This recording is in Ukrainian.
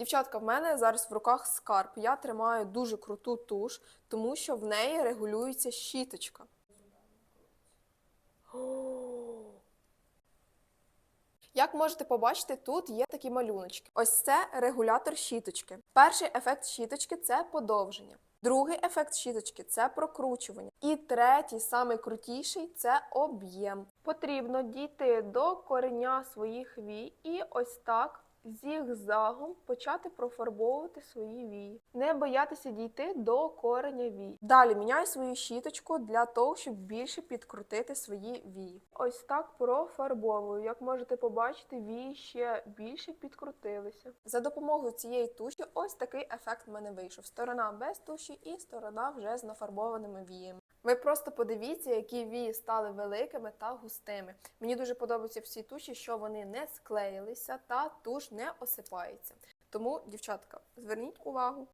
Дівчатка, в мене зараз в руках скарб. Я тримаю дуже круту туш, тому що в неї регулюється щіточка. Як можете побачити, тут є такі малюночки. Ось це регулятор щіточки. Перший ефект щіточки це подовження. Другий ефект щіточки це прокручування. І третій, самий крутіший, це об'єм. Потрібно дійти до кореня своїх вій і ось так зігзагом почати профарбовувати свої вії. Не боятися дійти до кореня вій. Далі міняю свою щіточку для того, щоб більше підкрутити свої вії. Ось так профарбовую. Як можете побачити, вії ще більше підкрутилися. За допомогою цієї туші ось такий ефект в мене вийшов: сторона без туші і сторона вже з нафарбованими віями. Ви просто подивіться, які вії стали великими та густими. Мені дуже подобаються всі туші, що вони не склеїлися та туш не осипається. Тому, дівчатка, зверніть увагу.